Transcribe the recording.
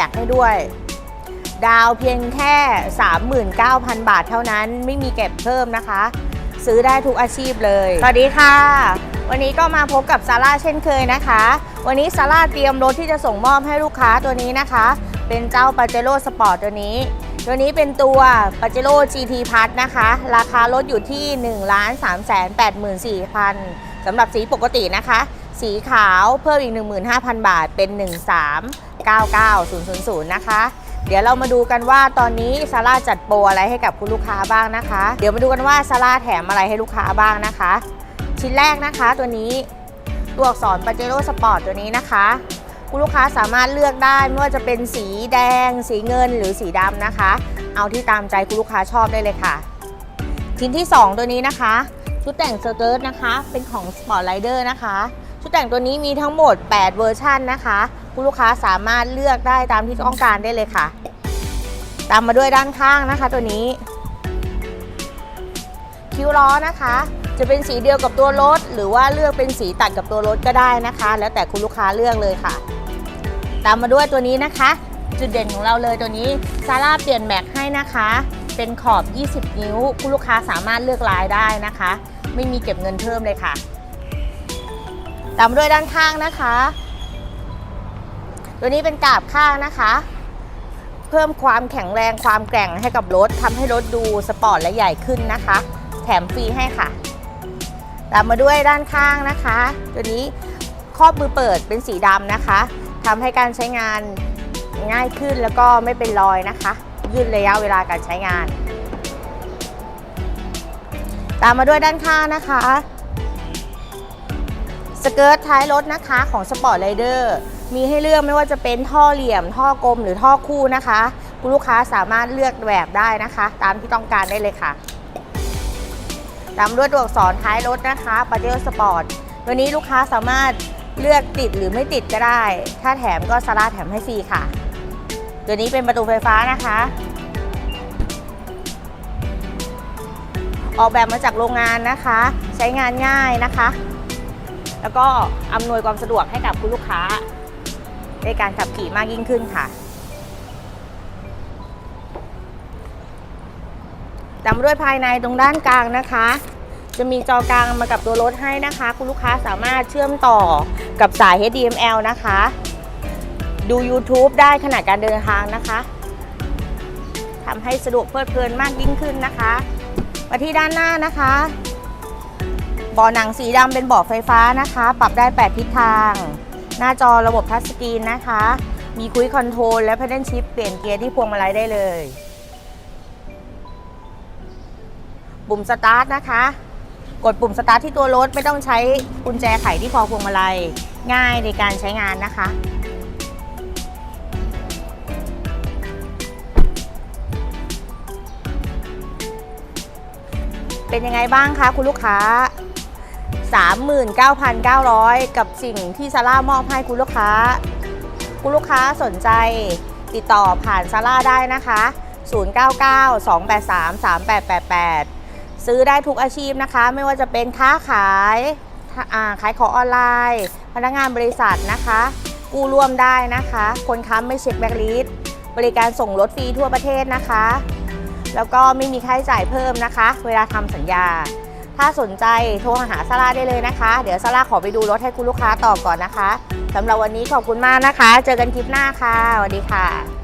บ็กให้ด้วย ดาวเพียงแค่ 39,000 บาทเท่านั้นไม่มีเก็บเพิ่มนะคะ ซื้อได้ทุกอาชีพเลย สวัสดีค่ะ วันนี้ก็มาพบกับซาร่าเช่นเคยนะคะ วันนี้ซาร่าเตรียมรถที่จะส่งมอบให้ลูกค้าตัวนี้นะคะ เป็นเจ้าปาเจโร่สปอร์ตตัวนี้ตัวนี้เป็นตัวปาเจโร่ GT Plus นะคะ ราคารถอยู่ที่ 1 3 8 4 0 0 0สำหรับสีปกตินะคะ สีขาวเพิ่มอีก 15,000 บาทเป็น 1399000 นะคะ เดี๋ยวเรามาดูกันว่าตอนนี้ซาร่าจัดโปรอะไรให้กับคุณลูกค้าบ้างนะคะ เดี๋ยวมาดูกันว่าซาร่าแถมอะไรให้ลูกค้าบ้างนะคะ ชิ้นแรกนะคะตัวนี้ตัวอักษรปาเจโร่สปอร์ตตัวนี้นะคะคุณลูกค้าสามารถเลือกได้ไม่ว่าจะเป็นสีแดง สีเงินหรือสีดำนะคะ เอาที่ตามใจคุณลูกค้าชอบได้เลยค่ะ ชิ้นที่ 2 ตัวนี้นะคะ ชุดแต่งสเกิร์ตนะคะ เป็นของ Sport Rider นะคะ ชุดแต่งตัวนี้มีทั้งหมด 8 เวอร์ชันนะคะ คุณลูกค้าสามารถเลือกได้ตามที่ต้องการได้เลยค่ะ ตามมาด้วยด้านข้างนะคะ ตัวนี้ คิ้วล้อนะคะ จะเป็นสีเดียวกับตัวรถ หรือว่าเลือกเป็นสีตัดกับตัวรถก็ได้นะคะ แล้วแต่คุณลูกค้าเลือกเลยค่ะ ตามมาด้วยตัวนี้นะคะ จุดเด่นของเราเลยตัวนี้ซาร่าเปลี่ยนแม็กให้นะคะ เป็นขอบ 20 นิ้ว คุณลูกค้าสามารถเลือกลายได้นะคะ ไม่มีเก็บเงินเพิ่มเลยค่ะ ตามด้วยด้านข้างนะคะ ตัวนี้เป็นกาบข้างนะคะ เพิ่มความแข็งแรงความแกร่งให้กับรถทำให้รถดูสปอร์ตและใหญ่ขึ้นนะคะ แถมฟรีให้ค่ะ ตามมาด้วยด้านข้างนะคะ ตัวนี้ครอบมือเปิดเป็นสีดำนะคะทำให้การใช้งานง่ายขึ้นแล้วก็ไม่เป็นรอยนะคะ ยืดระยะเวลาการใช้งาน ตามมาด้วยด้านข้างนะคะ สเกิร์ตท้ายรถนะคะของ Sport Rider มีให้เลือกไม่ว่าจะเป็นท่อเหลี่ยม ท่อกลมหรือท่อคู่นะคะคุณลูกค้าสามารถเลือกแบบได้นะคะ ตามที่ต้องการได้เลยค่ะตามด้วยตัวอักษรท้ายรถนะคะปาเจโรสปอร์ตตัวนี้ลูกค้าสามารถเลือกติดหรือไม่ติดก็ได้ ถ้าแถมก็ซาร่าแถมให้ฟรีค่ะ ตัวนี้เป็นประตูไฟฟ้านะคะ ออกแบบมาจากโรงงานนะคะ ใช้งานง่ายนะคะ แล้วก็อำนวยความสะดวกให้กับคุณลูกค้า ในการขับขี่มากยิ่งขึ้นค่ะตามด้วยภายในตรงด้านกลางนะคะ จะมีจอกลางมากับตัวรถให้นะคะ คุณลูกค้าสามารถเชื่อมต่อกับสาย HDML นะคะ ดู YouTube ได้ขณะการเดินทางนะคะทำให้สะดวกเพลิดเพลินมากยิ่งขึ้นนะคะ มาที่ด้านหน้านะคะ บ่อหนังสีดำเป็นบาะไฟฟ้านะคะ ปรับได้ 8 ทิศทาง หน้าจอระบบทัชสกรีนนะคะ มีคุยคอนโทรลและ Pedal Shift เปลี่ยนเกียร์ที่พวงมาลัยได้เลย ปุ่มสตาร์ทนะคะ กดปุ่มสตาร์ทที่ตัวรถไม่ต้องใช้กุญแจไขที่คอพวงมาลัย ง่ายในการใช้งานนะคะเป็นยังไงบ้างคะคุณลูกค้า 39,900 กับสิ่งที่ซาร่ามอบให้คุณลูกค้า คุณลูกค้าสนใจติดต่อผ่านซาร่าได้นะคะ 099-283-3888 ซื้อได้ทุกอาชีพนะคะ ไม่ว่าจะเป็นค้าขายาขายของออนไลน์ พนักงานบริษัทนะคะ กู้ร่วมได้นะคะ คนค้ำไม่เช็คแบ็กลิสบริการส่งรถฟรีทั่วประเทศนะคะ แล้วก็ไม่มีค่าใช้จ่ายเพิ่มนะคะ เวลาทำสัญญา ถ้าสนใจโทรหาซาร่าได้เลยนะคะ เดี๋ยวซาร่าขอไปดูรถให้คุณลูกค้าต่อก่อนนะคะสำหรับวันนี้ขอบคุณมากนะคะ เจอกันคลิปหน้าค่ะสวัสดีค่ะ